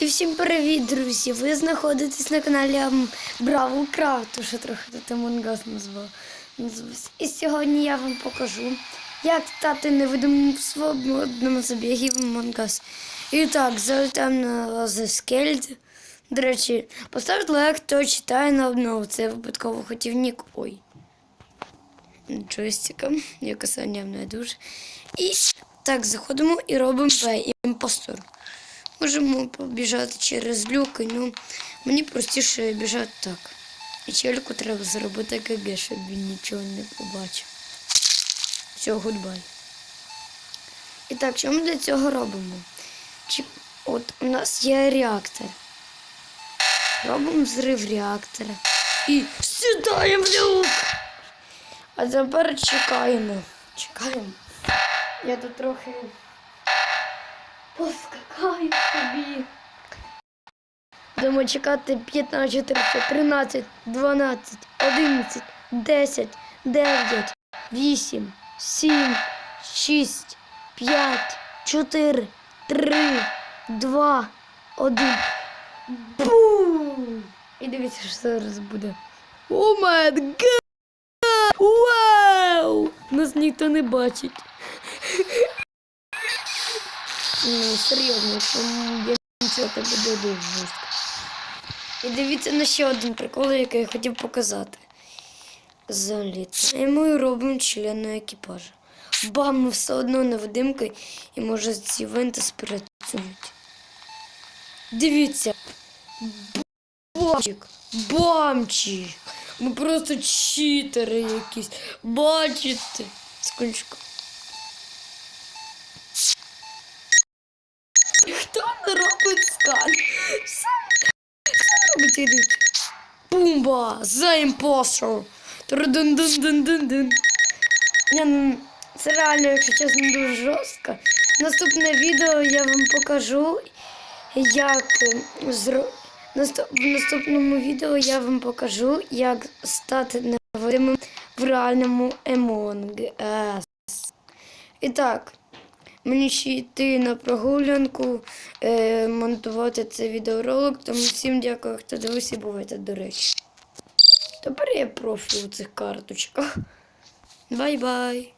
І всім привіт, друзі! Ви знаходитесь на каналі Бравл Крафт, що трохи тут Амонгас назвав. назвався. І сьогодні я вам покажу, як стати невидимим в свободному забігі в Us. І так, залетаємо на Skeld. До речі, поставте лайк, хто читає на обнову. Це я випадково хотів нік. Ой. Джойстиком, як осаням не дуже. І так, заходимо і робимо імпостор. Можемо побіжати через люки, ну мені простіше біжати так. І челіку треба зробити КГ, щоб він нічого не побачив. Все, гудбай. І так, що ми для цього робимо? Чи... От у нас є реактор. Робимо взрив реактора. І сідаємо в люк. А тепер чекаємо. Чекаємо. Я тут трохи поскакаю собі. Будемо чекати 15, 13, 12, 11, 10, 9, 8, 7, 6, 5, 4, 3, 2, 1. Бум! І дивіться, що зараз буде. О май гад! Вау! Нас ніхто не бачить. Ну, серйозно, якщо то буде дуже жорстко. І дивіться на ще один прикол, який я хотів показати. Залітаємо і робимо члена екіпажу. Бам, ми все одно невидимки і може ці винти спрацюють. Дивіться. Бамчик. Бамчик. Ми просто читери якісь. Бачите? Секундочку. Хто не робить? Сам, сам робить річ. Бумба! Імпостер! Трудун-дун-дун-дун-дун. Ну, Це реально, якщо чесно, дуже жорстко. Наступне відео я вам покажу, як е, зро... В наступному відео я вам покажу, як стати невидимим в реальному Among Us. І так, мені ще йти на прогулянку, е, монтувати цей відеоролик, тому всім дякую, хто дивився бувайте, до речі. Тепер я профі у цих карточках. Бай-бай!